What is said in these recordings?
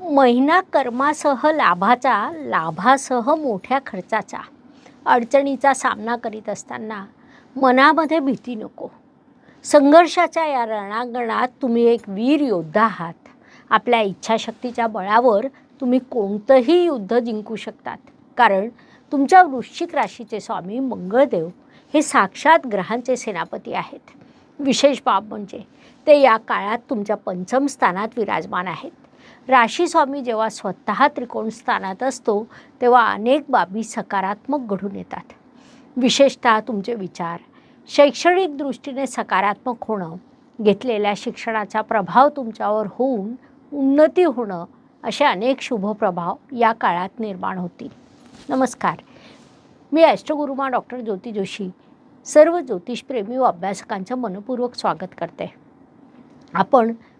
महिना कर्मासह लाभाचा लाभासह मोठ्या खर्चाचा अडचणीचा सामना करीत असताना मनामध्ये भीती नको. संघर्षाच्या या रणांगणात तुम्ही एक वीर योद्धा आहात. आपल्या इच्छाशक्तीच्या बळावर तुम्ही कोणतंही युद्ध जिंकू शकतात. कारण तुमच्या वृश्चिक राशीचे स्वामी मंगळदेव हे साक्षात ग्रहांचे सेनापती आहेत. विशेष बाब म्हणजे ते या काळात तुमच्या पंचम स्थानात विराजमान आहेत. राशी स्वामी जेव्हा स्वतः त्रिकोण स्थानात असतो तेव्हा अनेक बाबी सकारात्मक घडून येतात. विशेषतः तुमचे विचार. शैक्षणिक दृष्टीने सकारात्मक होणं घेतलेल्या शिक्षणाचा प्रभाव तुमच्यावर होऊन उन्नती होणं असे अनेक शुभ प्रभाव या काळात निर्माण होतील. नमस्कार. मी अष्टगुरुमा डॉक्टर ज्योती जोशी सर्व ज्योतिषप्रेमी व अभ्यासकांचं मनपूर्वक स्वागत करते. आपण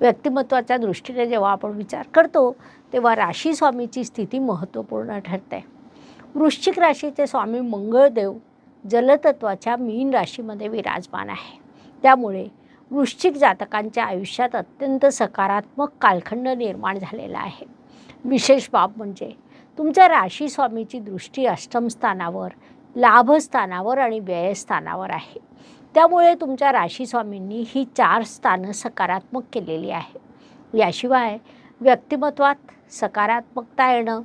व्यक्तिमत्वाच्या दृष्टीने जेव्हा आपण विचार करतो तेव्हा राशी स्वामीची स्थिती महत्त्वपूर्ण ठरते. वृश्चिक राशीचे स्वामी मंगळदेव जलतत्वाच्या मीन राशीमध्ये विराजमान आहे. त्यामुळे वृश्चिक जातकांच्या आयुष्यात अत्यंत सकारात्मक कालखंड निर्माण झालेला आहे. विशेष बाब म्हणजे तुमच्या राशी स्वामीची दृष्टी अष्टमस्थानावर लाभस्थानावर आणि व्ययस्थानावर आहे. त्यामुळे तुमच्या राशीस्वामींनी ही चार स्थानं सकारात्मक केलेली आहे. याशिवाय व्यक्तिमत्वात सकारात्मकता येणं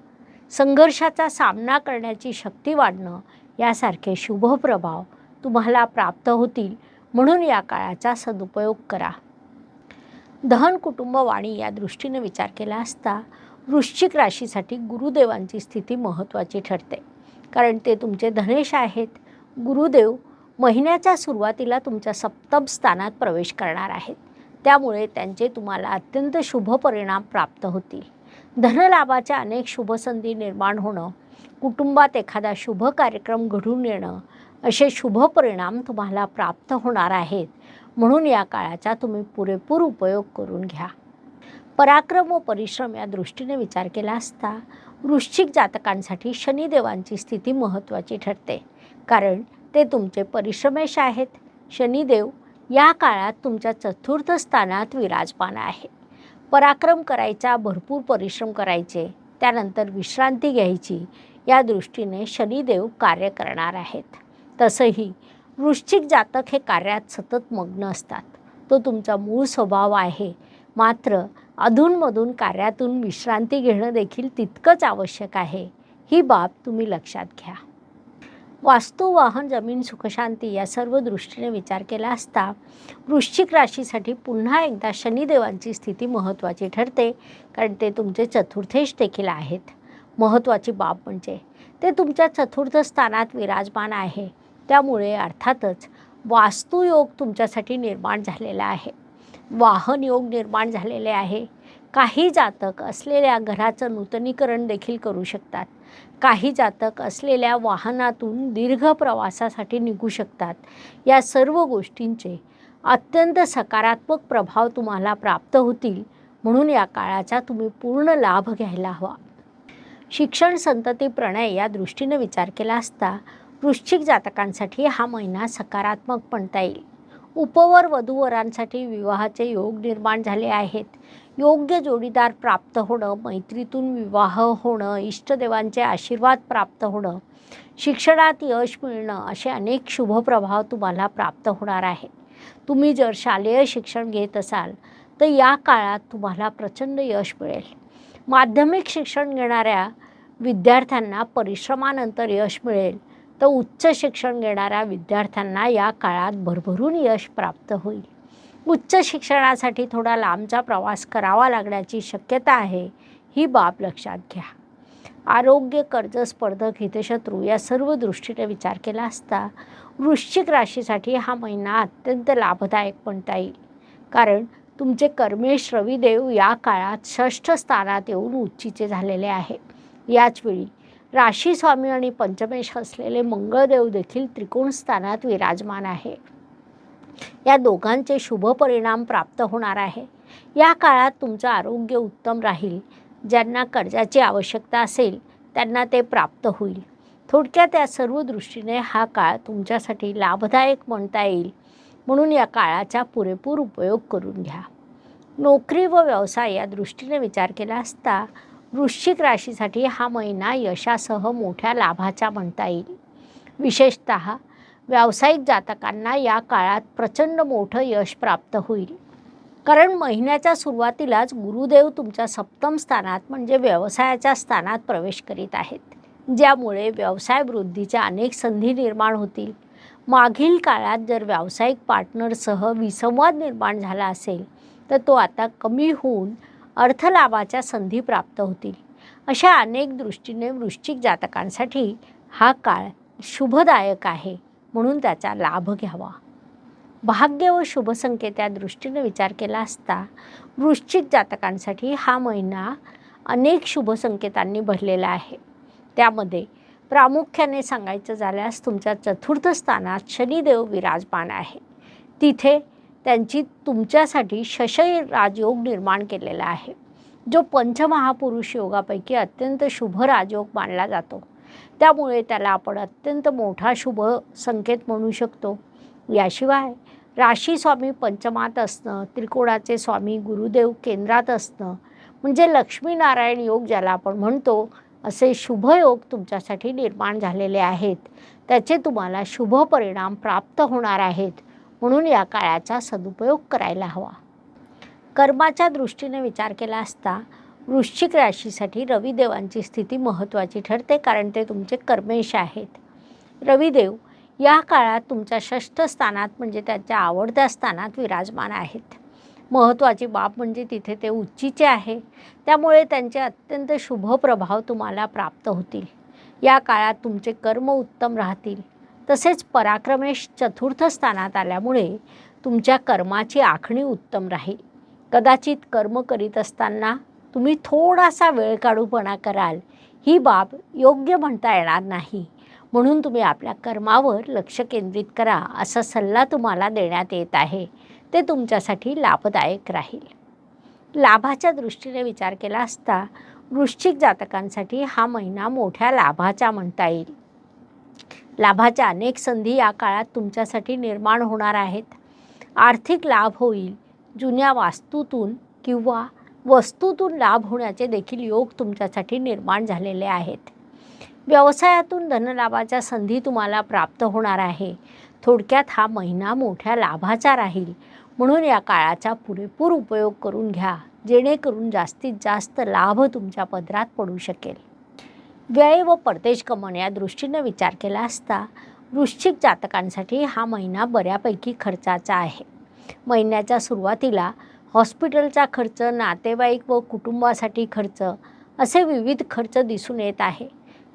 संघर्षाचा सामना करण्याची शक्ती वाढणं यासारखे शुभ प्रभाव तुम्हाला प्राप्त होतील म्हणून या काळाचा सदुपयोग करा. दहन कुटुंब वाणी या दृष्टीने विचार केला असता वृश्चिक राशीसाठी गुरुदेवांची स्थिती महत्त्वाची ठरते. कारण ते तुमचे धनेश आहेत. गुरुदेव महिन्याच्या सुरुवातीला तुमच्या सप्तम स्थानात प्रवेश करणार आहेत. त्यामुळे त्यांचे तुम्हाला अत्यंत शुभ परिणाम प्राप्त होतील. धनलाभाच्या अनेक शुभसंधी निर्माण होणं कुटुंबात एखादा शुभ कार्यक्रम घडून येणं असे शुभ परिणाम तुम्हाला प्राप्त होणार आहेत. म्हणून या काळाचा तुम्ही पुरेपूर उपयोग करून घ्या. पराक्रम व परिश्रम या दृष्टीने विचार केला असता वृश्चिक जातकांसाठी शनिदेवांची स्थिती महत्त्वाची ठरते. कारण ते तुमचे परिश्रमेश आहेत. शनिदेव या काळात तुमच्या चतुर्थ स्थानात विराजमान आहे. पराक्रम करायचा भरपूर परिश्रम करायचे त्यानंतर विश्रांती घ्यायची या दृष्टीने शनिदेव कार्य करणार आहेत. तसंही वृश्चिक जातक हे कार्यात सतत मग्न असतात. तो तुमचा मूळ स्वभाव आहे. मात्र अधूनमधून कार्यातून विश्रांती घेणं देखील तितकंच आवश्यक आहे. ही बाब तुम्ही लक्षात घ्या. वास्तू वाहन जमीन सुखशांती या सर्व दृष्टीने विचार केला असता वृश्चिक राशीसाठी पुन्हा एकदा शनिदेवांची स्थिती महत्त्वाची ठरते कारण ते तुमचे चतुर्थेश देखील आहेत. महत्त्वाची बाब म्हणजे ते तुमच्या चतुर्थ स्थानात विराजमान आहे. त्यामुळे अर्थातच वास्तुयोग तुमच्यासाठी निर्माण झालेला आहे. वाहन योग निर्माण झालेले आहे. काही जातक असलेल्या घराचं नूतनीकरण देखील करू शकतात. काही जातक असलेल्या वाहनातून दीर्घ प्रवासासाठी निघू शकतात. या सर्व गोष्टींचे अत्यंत सकारात्मक प्रभाव तुम्हाला प्राप्त होतील म्हणून या काळाचा तुम्ही पूर्ण लाभ घ्यायला हवा. शिक्षण संतती प्रणय या दृष्टीने विचार केला असता वृश्चिक जातकांसाठी हा महिना सकारात्मक म्हणता येईल. उपवर वधूवरांसाठी विवाहाचे योग निर्माण झाले आहेत. योग्य जोडीदार प्राप्त होणं मैत्रीतून विवाह होणं इष्टदेवांचे आशीर्वाद प्राप्त होणं शिक्षणात यश मिळणं असे अनेक शुभप्रभाव तुम्हाला प्राप्त होणार आहे तुम्ही जर शालेय शिक्षण घेत असाल तर या काळात तुम्हाला प्रचंड यश मिळेल. माध्यमिक शिक्षण घेणाऱ्या विद्यार्थ्यांना परिश्रमानंतर यश मिळेल तर उच्च शिक्षण घेणाऱ्या विद्यार्थ्यांना या काळात भरभरून यश प्राप्त होईल. उच्च शिक्षणासाठी थोडा लांबचा प्रवास करावा लागण्याची शक्यता आहे ही बाब लक्षात घ्या. आरोग्य कर्ज स्पर्धक हितशत्रू या सर्व दृष्टीने विचार केला असता वृश्चिक राशीसाठी हा महिना अत्यंत लाभदायक म्हणता येईल. कारण तुमचे कर्मेश रविदेव या काळात षष्ठ स्थानात येऊन उच्चीचे झालेले आहे. याचवेळी राशी स्वामी आणि पंचमेश असलेले मंगळदेव देखील त्रिकोण स्थानात विराजमान आहे. या दोघांचे शुभ परिणाम प्राप्त होणार आहे. या काळात तुमचं आरोग्य उत्तम राहील. ज्यांना कर्जाची आवश्यकता असेल त्यांना ते प्राप्त होईल. थोडक्यात त्या सर्व दृष्टीने हा काळ तुमच्यासाठी लाभदायक म्हणता येईल. म्हणून या काळाचा पुरेपूर उपयोग करून घ्या. नोकरी व व्यवसाय या दृष्टीने विचार केला असता वृश्चिक राशीसाठी हा महिना यशासह मोठ्या लाभाचा म्हणता येईल. विशेषत व्यावसायिक जातकांना या काळात प्रचंड मोठं यश प्राप्त होईल. कारण महिन्याच्या सुरुवातीलाच गुरुदेव तुमच्या सप्तम स्थानात म्हणजे व्यवसायाच्या स्थानात प्रवेश करीत आहेत. ज्यामुळे व्यवसाय वृद्धीच्या अनेक संधी निर्माण होतील. मागील काळात जर व्यावसायिक पार्टनरसह विसंवाद निर्माण झाला असेल तर तो आता कमी होऊन अर्थलाभाच्या संधी प्राप्त होतील. अशा अनेक दृष्टीने वृश्चिक जातकांसाठी हा काळ शुभदायक आहे. म्हणून त्याचा लाभ घ्यावा. भाग्य व शुभसंकेत्या दृष्टीने विचार केला असता वृश्चिक जातकांसाठी हा महिना अनेक शुभसंकेतांनी भरलेला आहे. त्यामध्ये प्रामुख्याने सांगायचं झाल्यास तुमच्या चतुर्थ स्थानात शनिदेव विराजमान आहे. तिथे त्यांची तुमच्यासाठी शशय राजयोग निर्माण केलेला आहे. जो पंचमहापुरुष योगापैकी अत्यंत शुभ राजयोग मानला जातो. त्यामुळे त्याला आपण अत्यंत मोठा शुभ संकेत म्हणू शकतो. याशिवाय राशी स्वामी पंचमात असणं त्रिकोणाचे स्वामी गुरुदेव केंद्रात असणं म्हणजे लक्ष्मीनारायण योग ज्याला आपण म्हणतो असे शुभयोग तुमच्यासाठी निर्माण झालेले आहेत. त्याचे तुम्हाला शुभ परिणाम प्राप्त होणार आहेत. म्हणून या काळाचा सदुपयोग करायला हवा. कर्माच्या दृष्टीने विचार केला असता वृश्चिक राशीसाठी रविदेवांची स्थिती महत्त्वाची ठरते कारण ते तुमचे कर्मेश आहेत. रविदेव या काळात तुमच्या षष्ठ स्थानात म्हणजे त्यांच्या आवडत्या स्थानात विराजमान आहेत. महत्त्वाची बाब म्हणजे तिथे ते उच्चीचे आहे. त्यामुळे त्यांचे अत्यंत शुभ प्रभाव तुम्हाला प्राप्त होतील. या काळात तुमचे कर्म उत्तम राहतील. तसेच पराक्रमेश चतुर्थ स्थानात आल्यामुळे तुमच्या कर्माची आखणी उत्तम राहील. कदाचित कर्म करीत असताना तुम्ही थोडासा वेळ काढूपणा कराल. ही बाब योग्य म्हणता येणार नाही. म्हणून तुम्ही आपल्या कर्मावर लक्ष केंद्रित करा असा सल्ला तुम्हाला देण्यात येत आहे. ते तुमच्यासाठी लाभदायक राहील. लाभाच्या दृष्टीने विचार केला असता वृश्चिक जातकांसाठी हा महिना मोठ्या लाभाचा म्हणता येईल. लाभाच्या अनेक संधी या काळात तुमच्यासाठी निर्माण होणार आहेत. आर्थिक लाभ होईल. जुन्या वास्तूतून किंवा वस्तूतून लाभ होण्याचे देखील योग तुमच्यासाठी निर्माण झालेले आहेत. व्यवसायातून धनलाभाच्या संधी तुम्हाला प्राप्त होणार आहे. थोडक्यात हा महिना मोठ्या लाभाचा राहील. म्हणून या काळाचा पुरेपूर उपयोग करून घ्या जेणेकरून जास्तीत जास्त लाभ तुमच्या पदरात पडू शकेल. व्यय व परदेश गमन या दृष्टीनं विचार केला असता वृश्चिक जातकांसाठी हा महिना बऱ्यापैकी खर्चाचा आहे. महिन्याच्या सुरुवातीला हॉस्पिटलचा खर्च नातेवाईक व कुटुंबासाठी खर्च असे विविध खर्च दिसून येत आहे.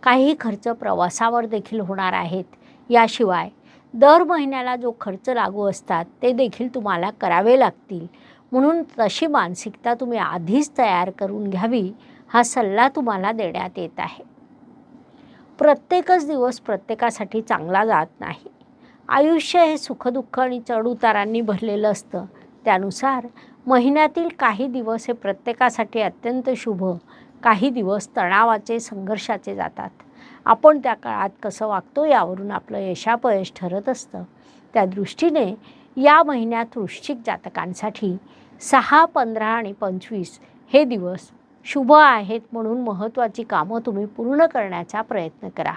काही खर्च प्रवासावर देखील होणार आहेत. याशिवाय दर महिन्याला जो खर्च लागू असतात ते देखील तुम्हाला करावे लागतील. म्हणून तशी मानसिकता तुम्ही आधीच तयार करून घ्यावी हा सल्ला तुम्हाला देण्यात येत आहे. प्रत्येकच दिवस प्रत्येकासाठी चांगला जात नाही. आयुष्य हे सुखदुःख आणि चढउतारांनी भरलेलं असतं. त्यानुसार महिन्यातील काही दिवस हे प्रत्येकासाठी अत्यंत शुभ. काही दिवस तणावाचे संघर्षाचे जातात. आपण त्या काळात कसं वागतो यावरून आपलं यशापयश ठरत असतं. त्या दृष्टीने या महिन्यात वृश्चिक जातकांसाठी सहा पंधरा आणि पंचवीस हे दिवस शुभ आहेत म्हणून महत्त्वाची कामं तुम्ही पूर्ण करण्याचा प्रयत्न करा.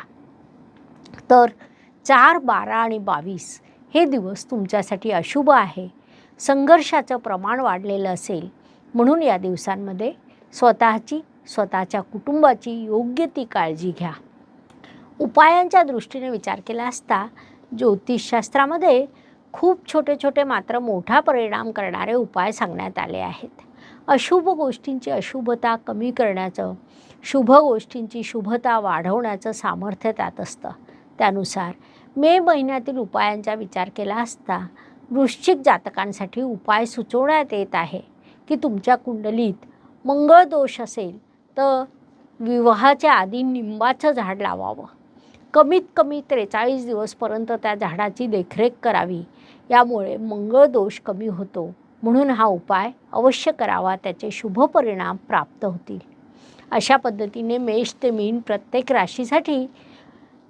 तर चार बारा आणि बावीस हे दिवस तुमच्यासाठी अशुभ आहे. संघर्षाचं प्रमाण वाढलेलं असेल म्हणून या दिवसांमध्ये स्वतःची स्वतःच्या कुटुंबाची योग्य ती काळजी घ्या. उपायांच्या दृष्टीने विचार केला असता ज्योतिषशास्त्रामध्ये खूप छोटे छोटे मात्र मोठा परिणाम करणारे उपाय सांगण्यात आले आहेत. अशुभ गोष्टींची अशुभता कमी करण्याचं शुभ गोष्टींची शुभता वाढवण्याचं सामर्थ्य त्यात असतं. त्यानुसार मे महिन्यातील उपायांचा विचार केला असता वृश्चिक जातकांसाठी उपाय सुचवण्यात येत आहे की तुमच्या कुंडलीत मंगळ दोष असेल तर विवाहाच्या आधी निंबाचं झाड लावावं. कमीत कमी त्रेचाळीस दिवसपर्यंत त्या झाडाची देखरेख करावी. यामुळे मंगळ दोष कमी होतो. म्हणून हा उपाय अवश्य करावा. त्याचे शुभ परिणाम प्राप्त होतील. अशा पद्धतीने मेष ते मीन प्रत्येक राशीसाठी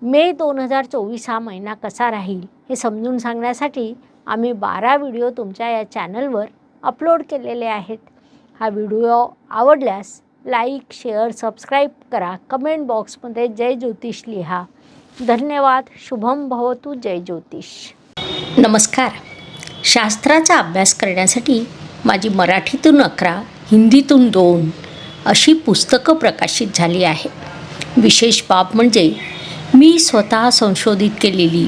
मे दोन हजार चोवीस हा महिना कसा राहील हे समजून सांगण्यासाठी आम्ही बारा व्हिडिओ तुमच्या या चॅनलवर अपलोड केलेले आहेत. हा व्हिडिओ आवडल्यास लाईक शेअर सबस्क्राईब करा. कमेंट बॉक्समध्ये जय ज्योतिष लिहा. धन्यवाद. शुभम भवतु. जय ज्योतिष. नमस्कार. शास्त्राचा अभ्यास करण्यासाठी माझी मराठीतून अकरा हिंदीतून दोन अशी पुस्तकं प्रकाशित झाली आहेत. विशेष बाब म्हणजे मी स्वतः संशोधित केलेली